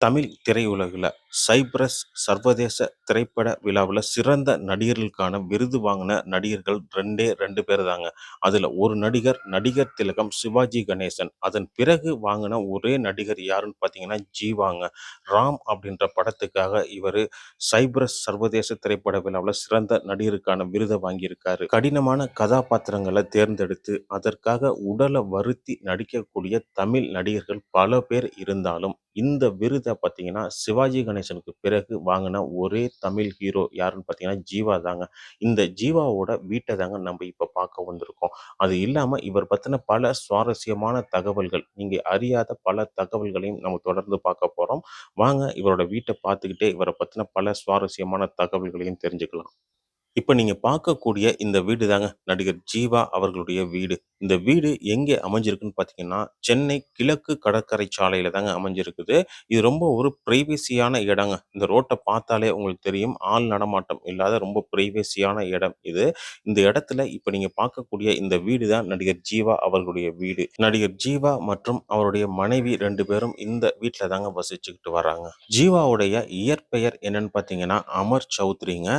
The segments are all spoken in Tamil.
தமிழ் திரையுலகில் சைப்ரஸ் சர்வதேச திரைப்பட விழாவில் சிறந்த நடிகர்களுக்கான விருது வாங்கின நடிகர்கள் ரெண்டே ரெண்டு பேர் தாங்க. அதில் ஒரு நடிகர் நடிகர் திலகம் சிவாஜி கணேசன். அதன் பிறகு வாங்கின ஒரே நடிகர் யாருன்னு பார்த்தீங்கன்னா ஜீவாங்க. ராம் அப்படின்ற படத்துக்காக இவர் சைப்ரஸ் சர்வதேச திரைப்பட விழாவில் சிறந்த நடிகருக்கான விருதை வாங்கியிருக்காரு. கடினமான கதாபாத்திரங்களை தேர்ந்தெடுத்து அதற்காக உடலை வருத்தி நடிக்கக்கூடிய தமிழ் நடிகர்கள் பல பேர் இருந்தாலும் இந்த விருதை பார்த்தீங்கன்னா சிவாஜி கணேசனுக்கு பிறகு வாங்கின ஒரே தமிழ் ஹீரோ யாருன்னு பார்த்தீங்கன்னா ஜீவா தாங்க. இந்த ஜீவாவோட வீட்டை தாங்க நம்ம இப்போ பார்க்க வந்திருக்கோம். அது இல்லாமல் இவர் பற்றின பல சுவாரஸ்யமான தகவல்கள் நீங்கள் அறியாத பல தகவல்களையும் நம்ம தொடர்ந்து பார்க்க போகிறோம் வாங்க இவரோட வீட்டை பார்த்துக்கிட்டே இவரை பற்றின பல சுவாரஸ்யமான தகவல்களையும் தெரிஞ்சுக்கலாம். இப்போ நீங்கள் பார்க்கக்கூடிய இந்த வீடு தாங்க நடிகர் ஜீவா அவர்களுடைய வீடு. இந்த வீடு எங்கே அமைஞ்சிருக்குன்னு பார்த்தீங்கன்னா சென்னை கிழக்கு கடற்கரை சாலையில் தாங்க அமைஞ்சிருக்குது. இது ரொம்ப ஒரு ப்ரைவேசியான இடங்க. இந்த ரோட்டை பார்த்தாலே உங்களுக்கு தெரியும் ஆள் நடமாட்டம் இல்லாத ரொம்ப ப்ரைவேசியான இடம் இது. இந்த இடத்துல இப்போ நீங்கள் பார்க்கக்கூடிய இந்த வீடு தான் நடிகர் ஜீவா அவர்களுடைய வீடு. நடிகர் ஜீவா மற்றும் அவருடைய மனைவி ரெண்டு பேரும் இந்த வீட்டில் தாங்க வசிச்சுக்கிட்டு வராங்க. ஜீவாவுடைய இயற்பெயர் என்னன்னு பார்த்தீங்கன்னா அமர் சௌத்ரிங்க.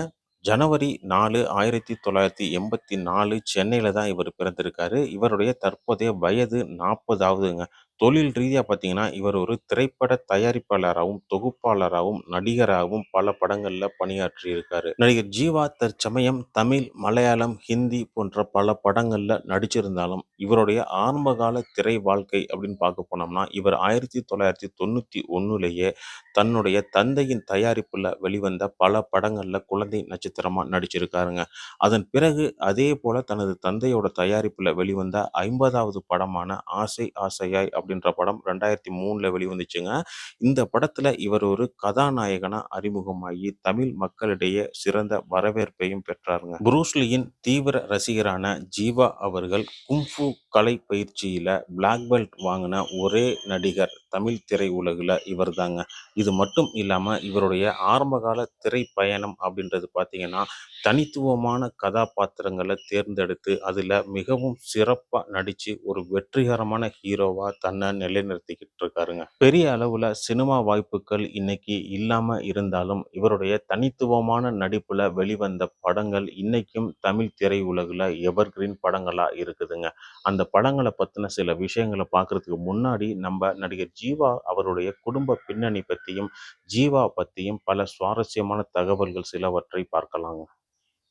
ஜனவரி நாலு ஆயிரத்தி தொள்ளாயிரத்தி எண்பத்தி நாலு சென்னையில் தான் இவர் பிறந்திருக்காரு. இவருடைய தற்போதைய வயது நாற்பதாவதுங்க. தொழில் ரீதியாக பார்த்தீங்கன்னா இவர் ஒரு திரைப்பட தயாரிப்பாளராகவும் தொகுப்பாளராகவும் நடிகராகவும் பல படங்களில் பணியாற்றியிருக்காரு நடிகர் ஜீவா தற்சமயம் தமிழ் மலையாளம் ஹிந்தி போன்ற பல படங்களில் நடிச்சிருந்தாலும் இவருடைய ஆரம்பகால திரை வாழ்க்கை அப்படின்னு பார்க்க போனோம்னா இவர் ஆயிரத்தி தொள்ளாயிரத்தி தொண்ணூற்றி ஒன்றுலேயே தன்னுடைய தந்தையின் தயாரிப்பில் வெளிவந்த பல படங்களில் குழந்தை நட்சத்திரமாக நடிச்சிருக்காருங்க. அதன் பிறகு அதே போல தனது தந்தையோட தயாரிப்பில் வெளிவந்த ஐம்பதாவது படமான ஆசை ஆசையாய் அப்படின்ற படம் ரெண்டாயிரத்தி மூணில் வெளிவந்துச்சுங்க. இந்த படத்தில் இவர் ஒரு கதாநாயகனாக அறிமுகமாகி தமிழ் மக்களிடையே சிறந்த வரவேற்பையும் பெற்றாருங்க. புரூஸ்லியின் தீவிர ரசிகரான ஜீவா அவர்கள் கும்ஃபு கலை பயிற்சியில் பிளாக் பெல்ட் வாங்கின ஒரே நடிகர் தமிழ் திரை உலகில் இவர் தாங்க இது மட்டும் இல்லாமல் இவருடைய ஆரம்பகால திரை பயணம் அப்படின்றது பார்த்திங்கன்னா தனித்துவமான கதாபாத்திரங்களை தேர்ந்தெடுத்து அதில் மிகவும் சிறப்பாக நடித்து ஒரு வெற்றிகரமான ஹீரோவாக தன்னை நிலைநிறுத்திக்கிட்டு இருக்காருங்க. பெரிய அளவில் சினிமா வாய்ப்புகள் இன்னைக்கு இல்லாமல் இருந்தாலும் இவருடைய தனித்துவமான நடிப்பில் வெளிவந்த படங்கள் இன்னைக்கும் தமிழ் திரை உலகில் எவர்கிரீன் படங்களாக இருக்குதுங்க. அந்த படங்களை பற்றின சில விஷயங்களை பார்க்குறதுக்கு முன்னாடி நம்ம நடிகர் ஜீவா அவருடைய குடும்ப பின்னணி பற்றியும் ஜீவா பற்றியும் பல சுவாரஸ்யமான தகவல்கள் சிலவற்றை பார்க்கலாங்க.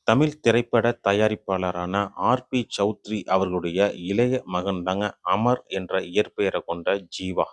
தமிழ் திரைப்பட தயாரிப்பாளரான ஆர். பி. சௌத்ரி அவர்களுடைய இளைய மகன் தாங்க அமர் என்ற இயற்பெயரை கொண்ட ஜீவா.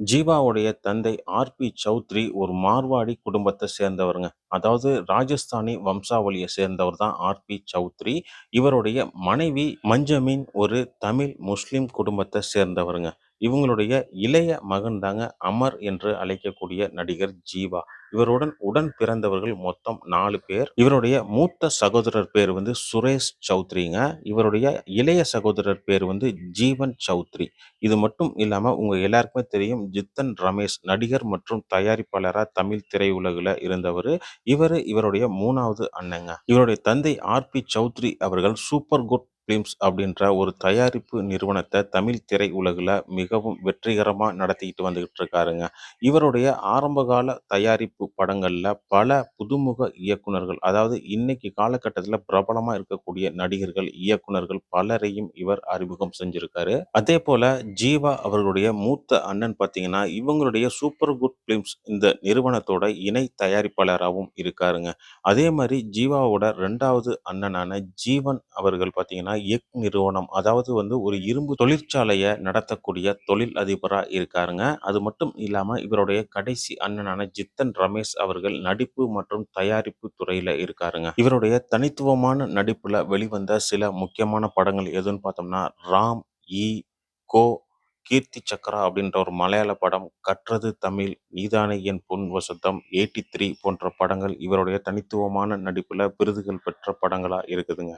ஜீவாவுடைய தந்தை ஆர்பி சௌத்ரி ஒரு மார்வாடி குடும்பத்தை சேர்ந்தவருங்க. அதாவது ராஜஸ்தானி வம்சாவளியை சேர்ந்தவர் தான் ஆர்பி சௌத்ரி. இவருடைய மனைவி மஞ்சமின் ஒரு தமிழ் முஸ்லிம் குடும்பத்தை சேர்ந்தவருங்க. இவங்களுடைய இளைய மகன் தாங்க அமர் என்று அழைக்கக்கூடிய நடிகர் ஜீவா. இவருடன் உடன் பிறந்தவர்கள் மொத்தம் நாலு பேர். இவருடைய மூத்த சகோதரர் பேர் வந்து சுரேஷ் சௌத்ரிங்க. இவருடைய இளைய சகோதரர் பேர் வந்து ஜீவன் சௌத்ரி. இது மட்டும் இல்லாம உங்க எல்லாருக்குமே தெரியும் ஜித்தன் ரமேஷ் நடிகர் மற்றும் தயாரிப்பாளராக தமிழ் திரையுலகில் இருந்தவர். இவர் இவருடைய மூணாவது அண்ணங்க. இவருடைய தந்தை ஆர் பி சௌத்ரி அவர்கள் சூப்பர் குட் ஃபிலிம்ஸ் அப்படின்ற ஒரு தயாரிப்பு நிறுவனத்தை தமிழ் திரை உலகில் மிகவும் வெற்றிகரமாக நடத்திக்கிட்டு வந்துக்கிட்டு இருக்காருங்க இவருடைய ஆரம்பகால தயாரிப்பு படங்களில் பல புதுமுக இயக்குனர்கள் அதாவது இன்னைக்கு காலகட்டத்தில் பிரபலமாக இருக்கக்கூடிய நடிகர்கள் இயக்குனர்கள் பலரையும் இவர் அறிமுகம் செஞ்சிருக்காரு. அதே போல ஜீவா அவர்களுடைய மூத்த அண்ணன் பார்த்தீங்கன்னா இவங்களுடைய சூப்பர் குட் ஃபிலிம்ஸ் இந்த நிறுவனத்தோட இணை தயாரிப்பாளராகவும் இருக்காருங்க. அதே மாதிரி ஜீவாவோட ரெண்டாவது அண்ணனான ஜீவன் அவர்கள் பார்த்தீங்கன்னா எக் நிறுவனம். அதாவது வந்து ஒரு இரும்பு தொழிற்சாலையை நடத்தக்கூடிய தொழில் அதிபராக இருக்காருங்க. அது மட்டும் இல்லாமல் இவருடைய கடைசி அண்ணனான ஜித்தன் ரமேஷ் அவர்கள் நடிப்பு மற்றும் தயாரிப்பு துறையில் இருக்காருங்க. இவருடைய தனித்துவமான நடிப்பில் வெளிவந்த சில முக்கியமான படங்கள் எதுன்னு பார்த்தோம்னா ராம் இ கோ கீர்த்தி சக்கரா அப்படின்ற ஒரு மலையாள படம் கற்றது தமிழ் நீதானே என் பொன் வசந்தம் எயிட்டி த்ரீ போன்ற படங்கள் இவருடைய தனித்துவமான நடிப்பில் விருதுகள் பெற்ற படங்களாக இருக்குதுங்க.